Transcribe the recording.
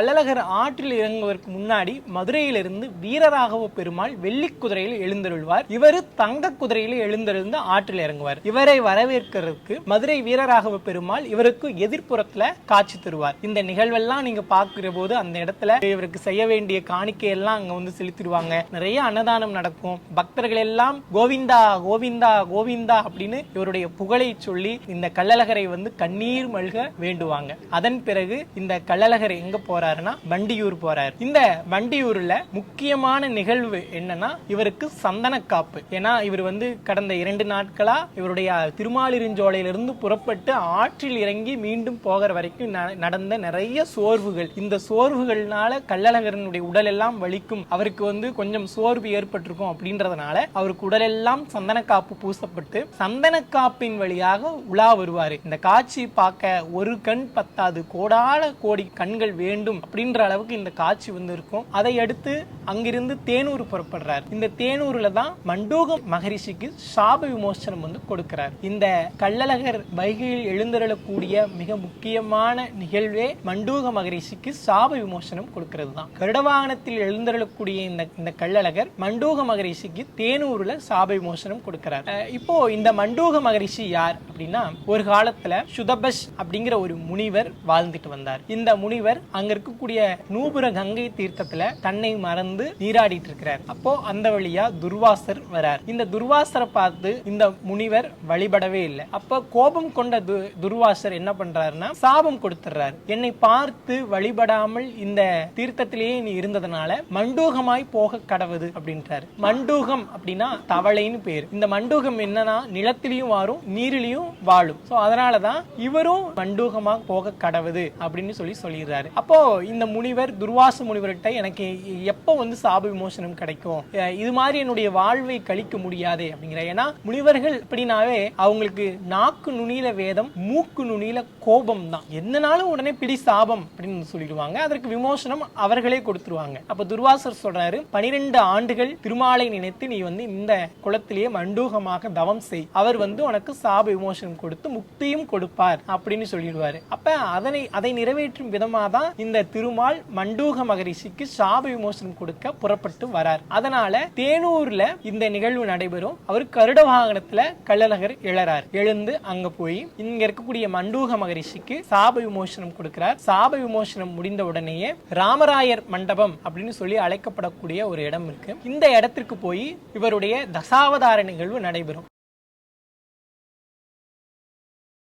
கள்ளழகர் ஆற்றில் இறங்குவதற்கு முன்னாடி மதுரையிலிருந்து வீரராகவ பெருமாள் வெள்ளி குதிரையில் எழுந்தருள்வார். இவர் தங்க குதிரையில் எழுந்திருந்து ஆற்றில் இறங்குவார். இவரை வரவேற்கிறதுக்கு மதுரை வீரராகவ பெருமாள் இவருக்கு எதிர்ப்புறத்துல காட்சி தருவார். இந்த நிகழ்வெல்லாம் நீங்க பாக்குற போது அந்த இடத்துல இவருக்கு செய்ய வேண்டிய காணிக்கை எல்லாம் அங்க வந்து செலுத்திடுவாங்க. நிறைய அன்னதானம் நடக்கும். பக்தர்கள் எல்லாம் கோவிந்தா கோவிந்தா கோவிந்தா அப்படின்னு இவருடைய புகழை சொல்லி இந்த கள்ளழகரை வந்து கண்ணீர் மல்க வேண்டுவாங்க. அதன் பிறகு இந்த கள்ளழகர் எங்க போறாருன்னா வண்டியூர் போறாரு. இந்த வண்டியூர்ல முக்கியமான நிகழ்வு என்னன்னா இவருக்கு சந்தன காப்பு ஏன்னா இவர் வந்து கடந்த இரண்டு நாட்களா இவருடைய திருமாலிருஞ்சோலையிலிருந்து புறப்பட்டு ஆற்றில் இறங்கி மீண்டும் போகிற வரைக்கும் நடந்த நிறைய சோர்வுகள். இந்த சோர்வுகள்னால கள்ளழகரனுடைய உடல் எல்லாம் வலிக்கும். அவருக்கு வந்து கொஞ்சம் சோர்வு ஏற்பட்டிருக்கும் அப்படின்றதுனால அவருக்கு உடலெல்லாம் சந்தன காப்பு பூசப்பட்டு சந்தன காப்பின் வழியாக உலா வருவாரு. இந்த காட்சி பார்க்க ஒரு கண் பத்தாது. கோடான கோடி கண்கள் வேண்டும். அப்படின்ற அளவுக்கு இந்த காட்சி வந்து இருக்கும் அதை அடுத்து அங்கிருந்து தேனூர் புறப்படுறார். இந்த தேனூர்ல தான் மண்டூக மகரிஷிக்கு சாப விமோசனம் வந்து கொடுக்கிறார். இந்த கள்ளழகர் வைகையில் எழுந்தருளக்கூடிய மிக முக்கியமான நிகழ்வே மண்டூக மகரிஷிக்கு சாப விமோசனம் கொடுக்கிறது தான். கருடவாகனத்தில் எழுந்தருளக்கூடிய இந்த இந்த கள்ளழகர் மண்டூக மகரிஷிக்கு தேனூர்ல சாப விமோசனம் கொடுக்கிறார். இப்போ இந்த மண்டூக மகரிஷி யார் அப்படின்னா ஒரு காலத்துல சுதபஷ் அப்படிங்கிற ஒரு முனிவர் வாழ்ந்துட்டு வந்தார். இந்த முனிவர் அங்க இருக்கக்கூடிய நூபுர கங்கை தீர்த்தத்துல தன்னை மறந்து நீராடிட்டு இருக்கிறார் அப்போ அந்த வழியா துர்வாசர் வரார். இந்த துர்வாசரை பார்த்து இந்த முனிவர் வழிபடவே இல்லை. அப்ப கோபம் கொண்ட துர்வாசர் என்ன பண்றாருன்னா சாபம் கொடுத்துறாரு என்னை பார்த்து வழிபடாமல் இந்த தீர்த்தத்திலேயே நீ இருந்ததுனால மண்டூகமாய் போக கடவுது அப்படின்றாரு. மண்டூகம் அப்படின்னா தவளைன்னு பேர். இந்த மண்டூகம் என்னன்னா நிலத்திலையும் வாழும் நீரிலையும் வாழும். சோ அதனாலதான் இவரும் மண்டூகமா போக கடவுது அப்படின்னு சொல்லி சொல்லிடுறாரு. அப்போ இந்த முனிவர் துர்வாச முனிவர்கிட்ட எனக்கு எப்போ வந்து சாப விமோசனம் கிடைக்கும். இது மாதிரி என்னுடைய வாழ்வை கழிக்க முடியாது அப்படிங்கிற. ஏன்னா முனிவர்கள் அப்படின்னாவே அவங்களுக்கு நாக்கு நுனியில வேதம் மூக்கு நுனியில கோபம் தான். என்னனாலும் உடனே பிடி சாபம் அப்படின்னு சொல்லிடுவாங்க. அதற்கு விமோசனம் அவர்களே கொடுத்துருவாங்க. அப்ப துர்வாசர் சொல்றாரு பனிரெண்டு ஆண்டுகள் திருமாலை நினைத்து நீ வந்து இந்த குளத்திலேயே மண்டூகமாக தவம் செய். அவர் வந்து உனக்கு சாப விமோசனம் கொடுத்து முக்தியும் கொடுப்பார் அப்படின்னு சொல்லிடுவாரு. அப்ப அதனை அதை நிறைவேற்றும் விதமா தான் இந்த திருமால் மண்டூக மகரிஷிக்கு சாப விமோசனம் கொடுக்க புறப்பட்டு வரார். அதனால தேனூர்ல இந்த நிகழ்வு நடைபெறும். அவர் கருட வாகனத்துல கள்ளழகர் எழறார் எழுந்து அங்க போய் இங்க இருக்கக்கூடிய மண்டூக மகரிஷிக்கு சாப விமோசனம் கொடுக்கிறார். சாப விமோசனம் முடிந்த உடனேயே ராமராயர் மண்டபம் அப்படின்னு சொல்லி அழைக்கப்படக்கூடிய ஒரு இடம் இருக்கு. இந்த இடத்திற்கு போய் இவருடைய தசாவதார நிகழ்வு நடைபெறும்.